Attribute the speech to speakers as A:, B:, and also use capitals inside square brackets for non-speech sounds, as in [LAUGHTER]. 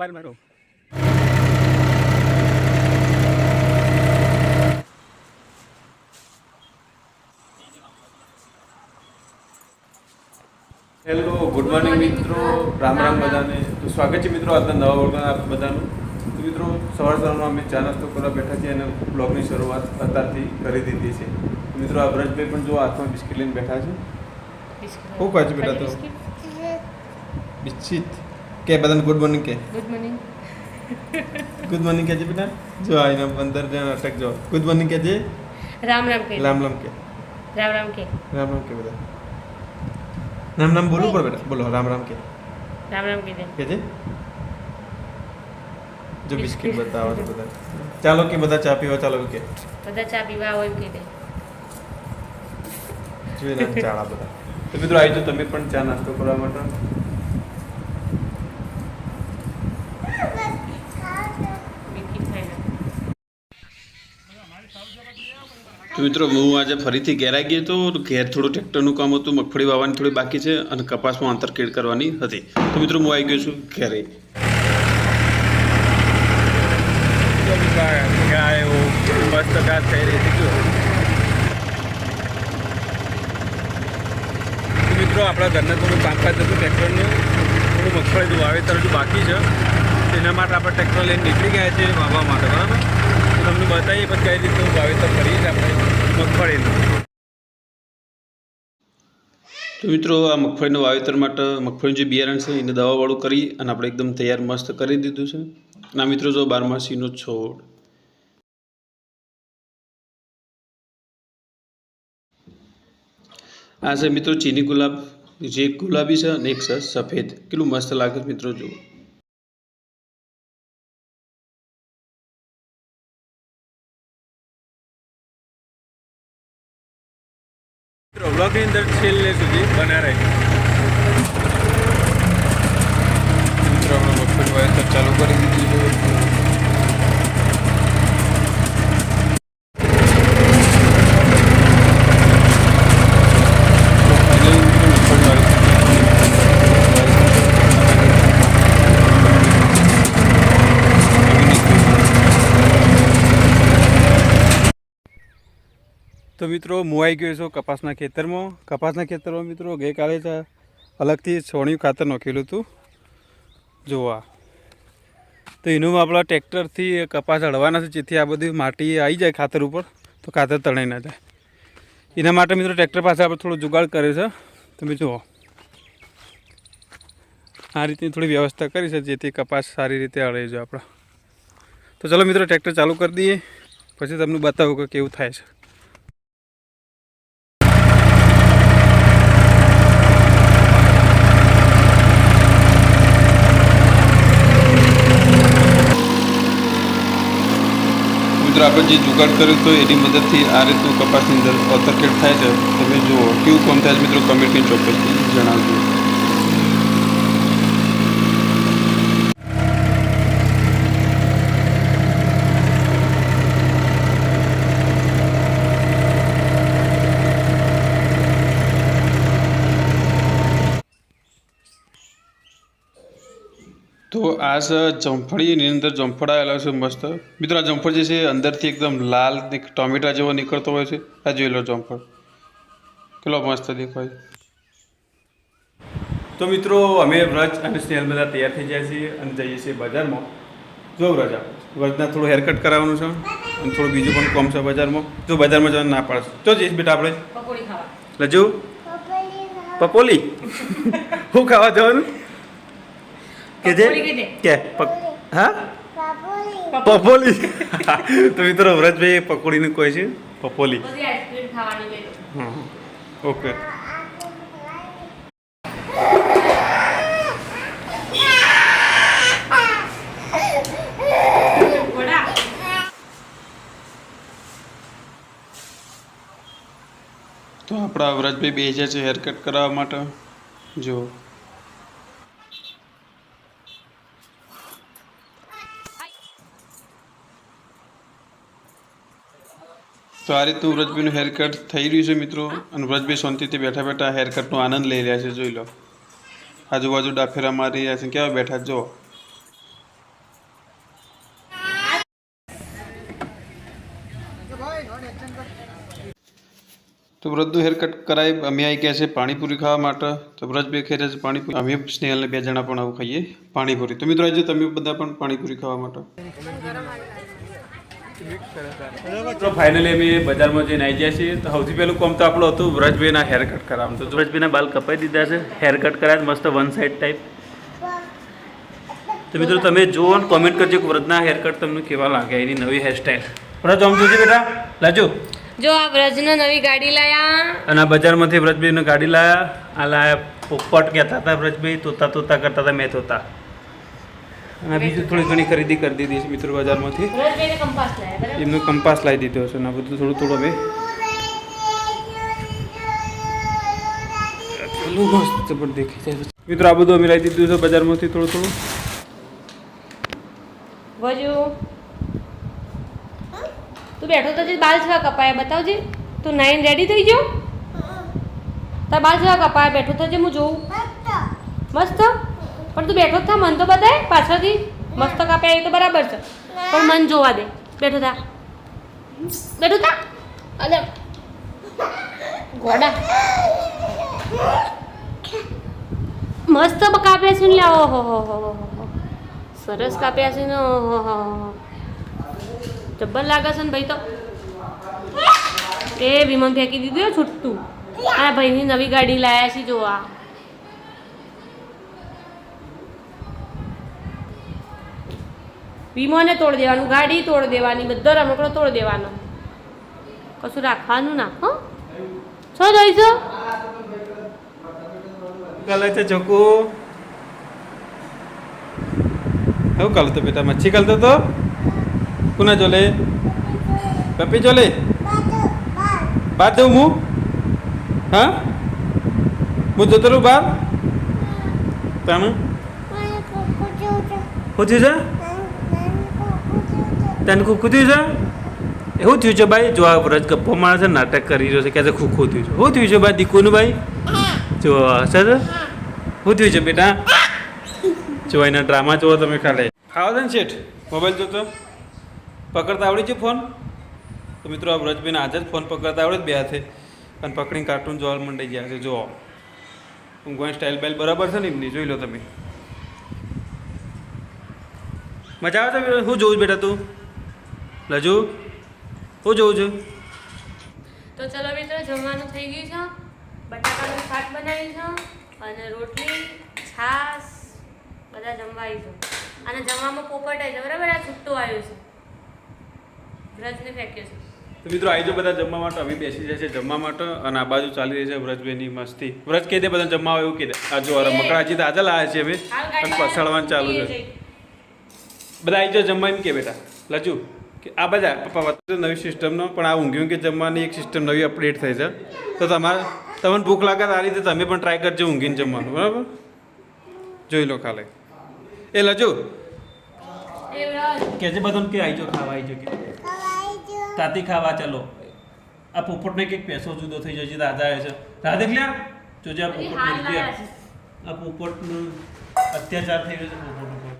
A: પાર મારો.
B: Hello good morning મિત્રો. રામ રામ બધાને. તો સ્વાગત છે મિત્રો આજના નવા વર્ગના આપ બધાનું. તો મિત્રો સવાર સવારમાં અમે ચા નાસ્તો કરવા બેઠા છીએ અને બ્લોગની શરૂઆત અત્યારથી કરી દીધી છે. મિત્રો આ બ્રજભાઈ પણ જો હાથમાં બિસ્કિટ લઈને બેઠા છે. શું કહે છે બેટા તો. બિસ્કિટ. કે બધાને ગુડ મોર્નિંગ કે?
C: ગુડ મોર્નિંગ
B: ગુડ મોર્નિંગ કહેજે બેટા? જો આઈને અંદર જણ અટક જો ગુડ મોર્નિંગ કહેજે
C: રામ રામ કે.
B: રામ રામ કે.
C: રામ રામ કે.
B: રામ રામ કે બધા નામ નામ બોલું પડે બેટા. બોલો રામ રામ કે.
C: રામ રામ કે દે
B: જો? બિસ્કિટ. બતાવો તો બધા. ચાલો કે બધા ચા પીવા ચાલો કે.
C: બધા ચા પીવા હોય કે દે
B: જોઈ ના ચાળા બધા. તો મિત્રો આવી જો તમે પણ ચા નાસ્તો કરવા માટે
C: બિસ્કિટ ખાઈને
D: તો મિત્રો, હું આજે ફરીથી ઘેર ગયો હતો. ઘેર થોડું ટ્રેક્ટરનું કામ હતું, મગફળી વાવવાની થોડી બાકી છે અને કપાસમાં આંતરખેડ કરવાની હતી. તો મિત્રો, હું આવી ગયો છું ઘેરે.
B: મસ્ત ઘાસ થઈ રહી છે જો તો મિત્રો, આપણા ઘરના થોડું કામકાજ હતું ટ્રેક્ટરનું. થોડું મગફળીનું વાવેતર હજુ બાકી છે. તેના માટે આપણે ટ્રેક્ટર લઈને નીકળી ગયા છીએ વાવવા માટે, બરાબર? તમને બતાવીએ પછી કઈ રીતનું વાવેતર કરીએ આપણે મગફળીનું.
D: તો મિત્રો, આ મગફળીના વાવેતર માટે મગફળીનું જે બિયારણ છે, એને દવાવાળું કરી અને આપણે એકદમ તૈયાર મસ્ત કરી દીધું છે. ના મિત્રો, જો બારમાસીનો છોડ. આ છે મિત્રો ચીની ગુલાબ. જે ગુલાબી છે અને એક સફેદ. કેટલું મસ્ત લાગે મિત્રો, જુઓ.
B: મિત્રો બ્લોગની અંદર છેલ્લે સુધી બના રહે મિત્રો, હમણાં મગફળી વાવેતર ચાલુ કરી દીધી છે. તો મિત્રો, હું આવી ગયો છું કપાસના ખેતરમાં. કપાસના ખેતરમાં મિત્રો, ગઈકાલે જ અલગથી છોણિયું ખાતર નાખેલું હતું. જોવા. તો એનું આપણા ટ્રેક્ટરથી કપાસ અડવાના છે, જેથી આ બધી માટી આવી જાય ખાતર ઉપર, તો ખાતર તણાઈ ના જાય. એના માટે મિત્રો, ટ્રેક્ટર પાસે આપણે થોડું જુગાડ કર્યો છે. તમે જુઓ. આ રીતની થોડી વ્યવસ્થા કરી છે, જેથી કપાસ સારી રીતે અડે જાય આપણા. તો ચલો મિત્રો, ટ્રેક્ટર ચાલુ કરી દઈએ. પછી તમને બતાવું કે કેવું થાય છે મિત્રો આપણે જે જુગાડ કર્યો તો એની મદદથી આ રીતનું કપાસની અંદર અતરખેડ થાય છે. તમે જુઓ, કેવું કામ મિત્રો કમેન્ટની ચોક્કસથી જણાવજો. તો આ છે જમફળી એની અંદર જમફળ આવેલા છે મસ્ત. મિત્રો આ જમફળ જે છે અંદરથી એકદમ લાલ ટોમેટા જેવો નીકળતો હોય છે. આ જોઈ લો જમફળ. કેટલો મસ્ત દેખાય. તો મિત્રો અમે વ્રજ અને સ્નેહલ બધા તૈયાર થઈ જાય છીએ અને જઈએ છીએ બજારમાં. જો વ્રજ વ્રજના થોડું હેરકટ કરાવવાનું છે અને થોડું બીજું પણ કોમ છે બજારમાં. જો બજારમાં જવાનું ના પાડશે તો જઈશ બેટા આપણે.
C: પકોડી
B: લજુ? પપોલી? શું ખાવા જવાનું? કે જે. કે હા? પપોલી [LAUGHS] તો મિત્રો વ્રજભાઈ પકોડીનું કહે છે. પપોલી
C: બધી આઈસ્ક્રીમ ખાવાની કહી દે.
B: હા ઓકે
D: તો આપણા વ્રજભાઈ બે હજાર છે હેરકટ કરાવવા માટે. જો. તો આ રીતનું વ્રજભાઈનું હેરકટ થઈ રહ્યું છે મિત્રો. અને વ્રજભાઈ શાંતિથી બેઠા બેઠા હેરકટનો આનંદ લઈ રહ્યા છે, જોઈ લો. આજુબાજુ ડાફેરા મારી રહ્યા છે. કેવા બેઠા જો તો વ્રજનું હેરકટ કરાય, અમે આવી ગયા છે પાણીપુરી ખાવા માટે. તો વ્રજભાઈ ખેરે છે પાણીપુરી. અમે સ્નેહલને બે જણા પણ આવું ખાઈએ, પાણીપુરી. તો મિત્રો આજે તમે બધા પણ પાણીપુરી ખાવા માટે?
B: તો ફાઇનલી અમે બજારમાં જઈને આવી ગયા છીએ. તો સૌથી પહેલું કામ તો આપણું હતું વ્રજભાઈના હેર કટ કરાવવાનું. તો વ્રજભાઈના બાલ કપાઈ દીધા છે. હેર કટ કરાયા મસ્ત વન સાઈડ ટાઈપ તો મિત્રો તમે જુઓ ને કોમેન્ટ કરજો કે વ્રજના હેર કટ તમને કેવા લાગે એની નવી હેરસ્ટાઈલ વ્રજ આમ જોજે બેટા. લાજો.
C: જો આ વ્રજનો નવી ગાડી લાયા.
B: અને આ બજારમાંથી વ્રજભાઈને ગાડી લાયા. આ લાયા પોપટ કહેતા હતા વ્રજભાઈ તોતા તોતા કરતા હતા મેં તોતા. અને બીજું થોડી ઘણી ખરીદી કરી દીધી છે મિત્રો બજારમાંથી. એમનો કંપાસ લાવી દીધો છે અને બધું થોડું થોડું મસ્ત પણ જાય મિત્રો આ બધું અમે લાવી દીધું છે બજારમાંથી થોડું થોડું.
C: વજુ. તું બેઠો તો જે બાલ છવા કપાયા બતાવજે. તું નાઈન રેડી થઈ ગયો? તાર બાલ છવા કપાયા બેઠો તો જે હું જોઉં. મસ્ત? પણ તું બેઠો થા મન તો બતાય પાછળથી મસ્ત કાપ્યા એ તો બરાબર છે. પણ મન જોવા દે. બેઠો થા. બેઠો થા. અલે ગોડા. મસ્ત કાપ્યા છે ને ઓહો હો હો હો હો. સરસ કાપ્યા છે ને ઓહો હો જબ્બર લાગે છે ને ભાઈ તો. એ વિમન ફેંકી દીધું છૂટતું આ ભાઈની નવી ગાડી લાયા છે જોવા. વિમોને તોડ દેવાનું ગાડી તોડ દેવાની બધો રમકડો તોડ દેવાનો. કશું રાખવાનું ના હો? છો જોઈશો?
B: કાલે છે ચોકુ. હું કાલે તો બેટા મચ્છી કાલતો તો? કુના જોલે? પપ્પી જોલે? બાર જઉં હું? હા? હું જતો રહું બાર તમે હું છે તને ખુખું થયું છે? એવું થયું છે ભાઈ? જો આ વ્રજ ગપ્પો છે નાટક કરી રહ્યો છે કે આજે ખુખું થયું છે. શું થયું છે ભાઈ દીકુનું ભાઈ જો સર શું થયું છે બેટા? જો, એના ડ્રામા જુઓ તમે ખાલે. દે ને શેઠ, મોબાઈલ જોતો પકડતા આવડી છે ફોન? તો મિત્રો, આ વ્રજબેન આજે જ ફોન પકડતા આવડે જ બે હાથે. અને પકડીને કાર્ટૂન જોવા મંડાઈ ગયા છે, જુઓ. ઊંઘવાની સ્ટાઇલ બાઇલ બરાબર છે ને એમની, જોઈ લો તમે. મજા આવે છે શું જોવું છે બેટા તું? લજુ શું જોઉં છું.
C: તો ચલો મિત્રો જમવાનું થઈ ગયું છે. બટાકાનું શાક બનાવ્યું છે અને રોટલી છાશ બધા જમવા આવી છે. અને જમવામાં પોપટ આવી છે બરાબર? આ છૂટું આવ્યું છે. વ્રજને ફેંક્યું છે.
B: તો મિત્રો આવી જો બધા જમવા માટે અમે બેસી જાય છે જમવા માટે અને આ બાજુ ચાલી રહી છે વ્રજભાઈની મસ્તી. વ્રજ કહી દે બધા જમવા આવે એવું કહી દે આ જો રમકડા હજી તાજા લાવ્યા છે
C: અમે.
B: અને
C: ગાડી
B: પછાડવાનું ચાલુ છે. બધા આવી જાઓ જમવા એમ કે બેટા. લજુ. કે આ બધા પપ્પા વાત નવી સિસ્ટમનો પણ આ ઊંઘી કે જમવાની એક સિસ્ટમ નવી અપડેટ થઈ છે. તો તમારે તમને ભૂખ લાગે આ રીતે તમે પણ ટ્રાય કરજો ઊંઘીને જમવાનું બરાબર? જોઈ લો ખાલે. એ લજો. કેજે બધાને કે આવી જાઓ ખાવા આવી જાઓ કે. તાતી ખાવા ચાલો. આ પોપટને કંઈક પેસો જુદો થઈ જશે રાધા આવે છે. રાધે લ્યા જોજે આ પોપટ આ પોપટનું અત્યાચાર થઈ રહ્યો છે પોપટ